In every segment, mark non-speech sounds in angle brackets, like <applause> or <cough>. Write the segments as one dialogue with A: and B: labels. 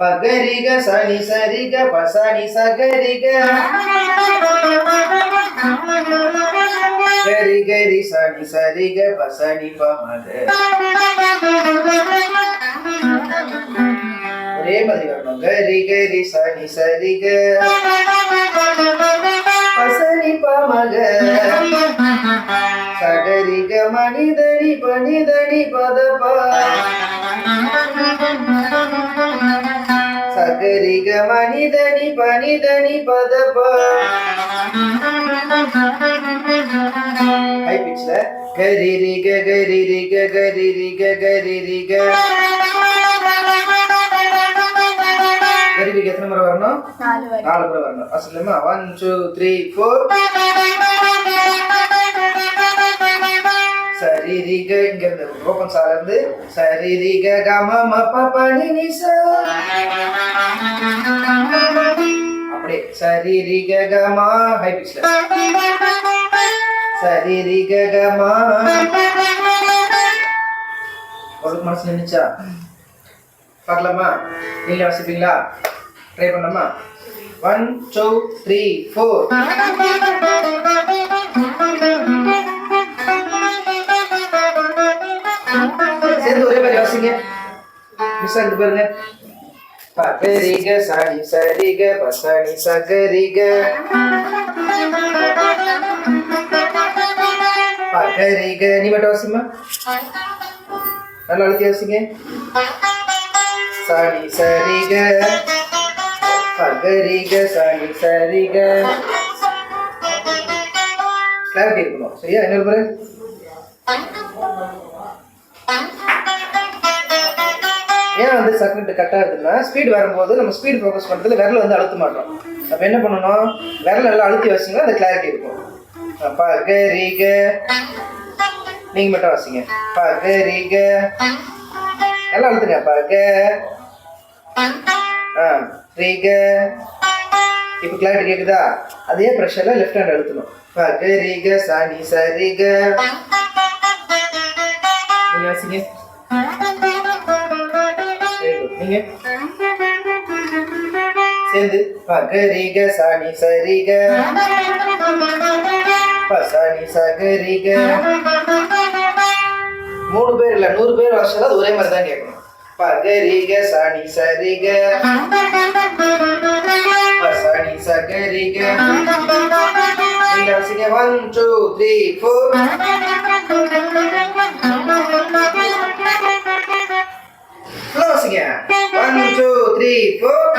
A: பகரிக சனி சரிக பசனி சகரிக. கரி கரி சனி சரிக பசனி பமக. ஒரே மாதிரி வரணும். கரி கரி சனி சரிக பசனி பமக. சகரிக மனிதனி பனிதனி பதபா சகரிக மனிதனி பனிதனி பதப ஹை பிச்ல கரிரிக கரிரிக கரிரிக கரிரிக கரிரிக எத்தனை முறை வரணும்
B: நாலு வரி
A: நாலு முறை வரணும் அசலுமா ஒன் டூ த்ரீ ஃபோர் சரிரிக இங்க இருந்து ஓபன் சால இருந்து சரிரிக கம மப்ப பனி நிசா. அப்படியே சரிரிக கமா. ஹை பிச்ல சரிரிக கமா. ஒரு மனசு நின்னுச்சா? பார்க்கலாமா? நீங்க வாசிப்பீங்களா? ட்ரை பண்ணலாமா? ஒன் டூ த்ரீ ஃபோர் வாசிங்க மிஸ் ஆகுது பாருங்க. பகரிக சனி சரிக பசனி சகரிக. பகரிக நீ மட்டும் வாசிமா நல்லா அழுத்தி வாசிங்க. சனி சரிக. பகரிக சனி சரிக. கிளாரிட்டி இருக்கணும். சரியா? என்ன பாரு ஏன் வந்து செகண்ட் கட் ஆகுதுன்னா ஸ்பீட் வரும்போது நம்ம ஸ்பீட் ஃபோக்கஸ் பண்ணுறதுல விரல் வந்து அழுத்த மாட்டோம். அப்போ என்ன பண்ணணும் விரல் நல்லா அழுத்தி வச்சிங்கன்னா அந்த கிளாரிட்டி இருக்கும். ப க ரீக நீங்கள் மட்டும் வாசிங்க. பகரிக. நல்லா அழுத்துங்க. பக. ஆ ரீக. இப்போ கிளாரிட்டி கேட்குதா அதே ப்ரெஷரில் லெஃப்ட் ஹேண்ட் அழுத்தணும். ப க ரீக சா சனி ச ரீ வாசிங்க. Very good. நீங்க சேர்ந்து பகரிக சனி சரிக. பசனி சகரிக. மூணு பேர் இல்ல நூறு பேர் வருஷம் அது ஒரே மாதிரி தான் கேட்கணும். பகரிக சனி சரிக. பசனி சகரிக. One two three four four <laughs>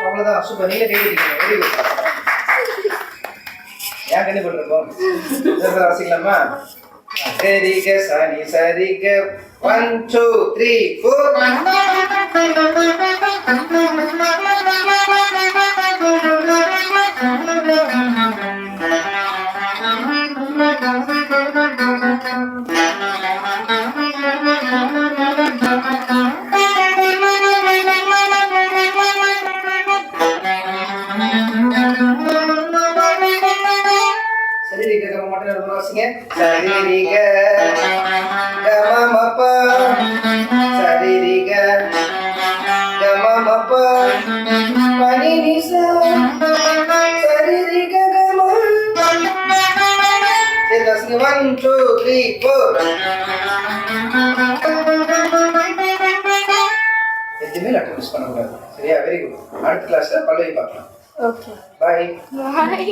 A: அவ்வளவுதான். சூப்பர். நீங்க கேட்டுட்டீங்க வெரி குட் ஏன் கண்ணி போட்டிருக்கோம்? வாசிக்கலாமா சரிக சனி சரிக one two three four Thank you. கம மட்டும் ஒரு முறை வாசிங்க சரிக கம மப்ப சரிக கம மப்ப பனி நிசா சரிக கம சரி வாசிங்க ஒன் டூ த்ரீ ஃபோர் எதுவுமே லெட்டர் மிஸ் பண்ணக்கூடாது. சரியா? வெரி குட் அடுத்த கிளாஸ்ல பல்லவி பார்க்கலாம்.
B: ஓகே
A: பாய்
B: பாய்